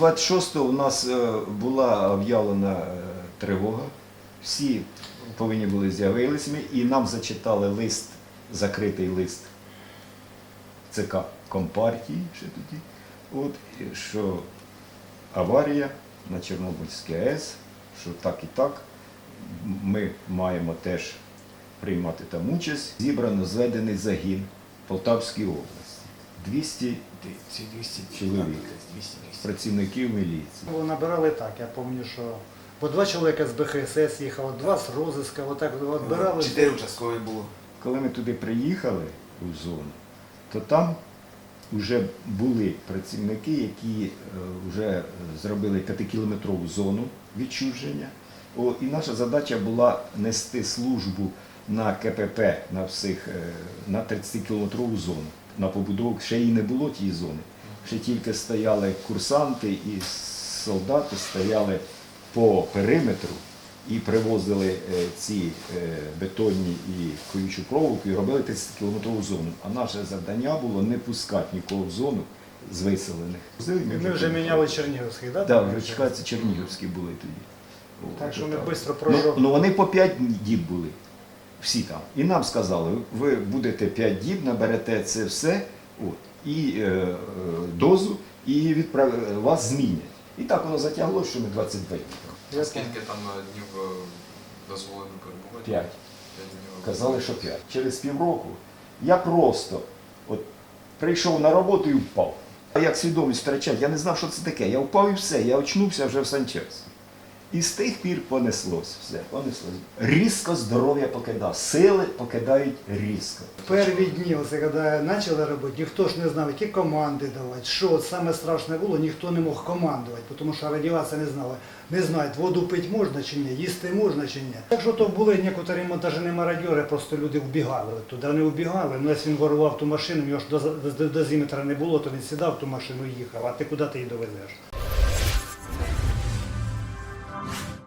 26-го у нас е, була об'явлена е, тривога. Всі повинні були з'явилися і нам зачитали лист, закритий лист ЦК Компартії ще тоді. От, що аварія на Чорнобильській АЕС, що так і так. Ми маємо теж приймати там участь. Зібрано зведений загін Полтавській області. 200 Ці 200 Чоловік. 200 200. працівників міліції. Його набирали так, я пам'ятаю, що по два чоловіка з БХСС їхало, два з розиска, отак відбирали. Чотири участкові було. Коли ми туди приїхали у зону, то там вже були працівники, які е, вже зробили п'ятикілометрову зону відчуження. О, і наша задача була нести службу на КПП на всіх е, на 30-кілометрову зону. На побудову ще її не було тієї зони. Ще тільки стояли курсанти і солдати стояли по периметру і привозили е, ці е, бетонні і колючу проволоку і робили 30-кілометрову зону. А наше завдання було не пускати нікого в зону з виселених. Ми вже міняли Чернігівський, так? Так, вже чекається Чернігівські були тоді. Так що ми швидко Ну, прожили. ну вони по 5 діб були. Всі там. І нам сказали, ви будете 5 діб, наберете це все, от, і е, е, дозу, і відправ... вас змінять. І так воно затягло, що ми 22 дні. Скільки там е, днів е, дозволено перебувати? 5. П'ять. Казали, що 5. Через півроку я просто от, прийшов на роботу і впав. А як свідомість втрачати, я не знав, що це таке. Я впав і все, я очнувся вже в санчасті. І з тих пір понеслось все, понеслось. Різко здоров'я покидав, сили покидають різко. Перві дні, оце коли почали робити, ніхто ж не знав, які команди давати, що саме страшне було, ніхто не мог командувати, тому що радіація не знала. Не знають, воду пити можна чи ні, їсти можна чи ні. Якщо то були некоторі монтажні мародьори, просто люди вбігали. Туди вони вбігали, ну якщо він ворував ту машину, в нього ж доз- доз- дозиметра не було, то він сідав ту машину і їхав, а ти куди ти її довезеш?